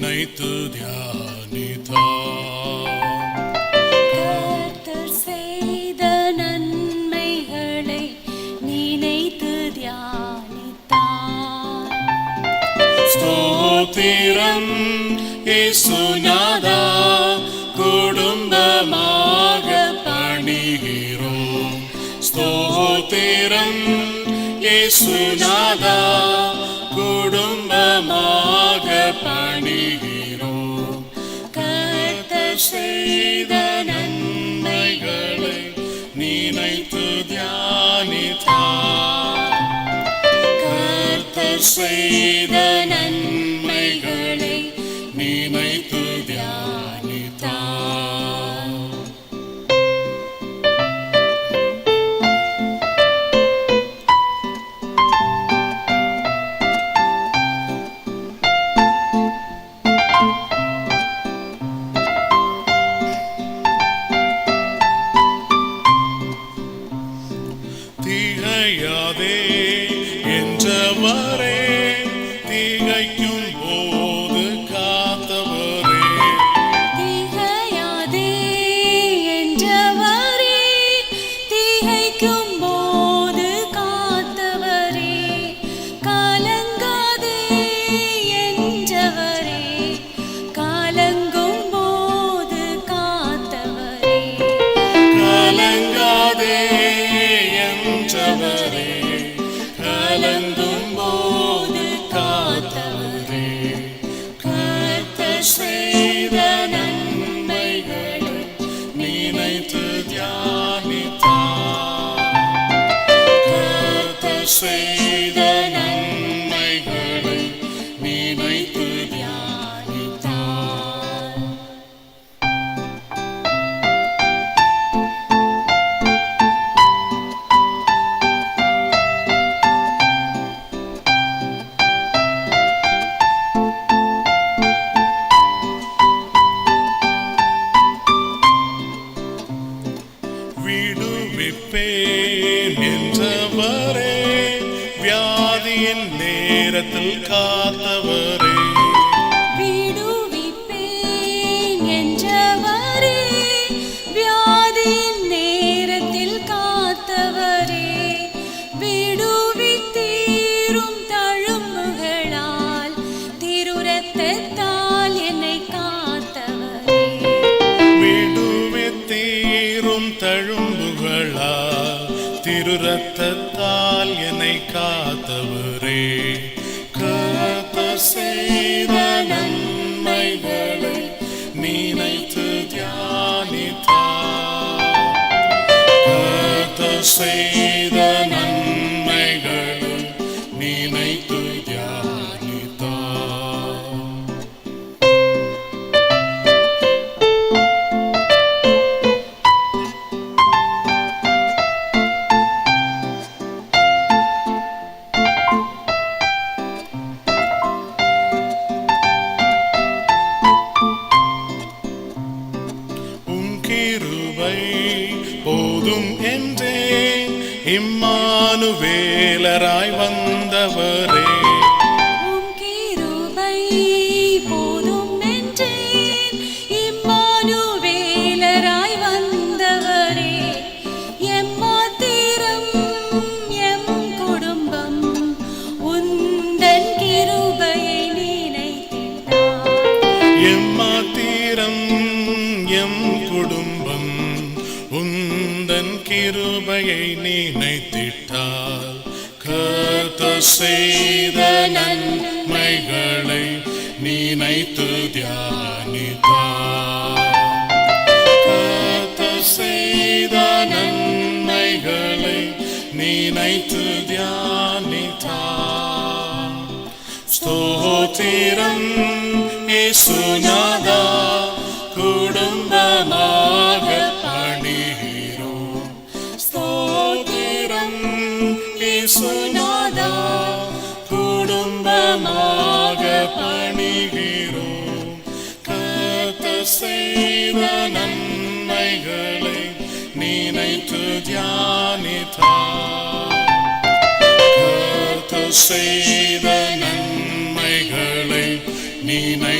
நினைத்து தியானித்தார் கர்த்தர் செய்த நன்மைகளை நினைத்து தியானித்தார் ஸ்தோத்திரம் இயேசுநாதா குடும்பமாக பணிகிறோம். ஸ்தோத்திரம் இயேசுநாதா குடும்பமாக பணிகிறோம். கர்த்தர் செய்த நன்மைகளை நினைத்து தியானித்தார் கர்த்தர் செய்த நன்மை விடுவிப்பேன் என்றவரே வியாதியின் நேரத்தில் காத்தவரே. திரு ரத்தத்தால் என்னை காத்தவரே. காத்த செய்த நன்மைகளை நினைத்து தியானித்தார். காத்த செய்த இம்மானுவேலராய் வந்தவரே. கிருபையை நினைத்திட்டால் கத்த செய்த நன்மைகளை நினைத்து தியானித்தார் கத்த செய்த நன்மைகளை நினைத்து தியானித்தார். ஸ்தோத்திரம் இயேசுநாதா பணிகிறோம் கத்த செய்த நன்மைகளை நினைத்து தியானித்தார் கர்த்தர் செய்த நன்மைகளை நினைத்திட்டார்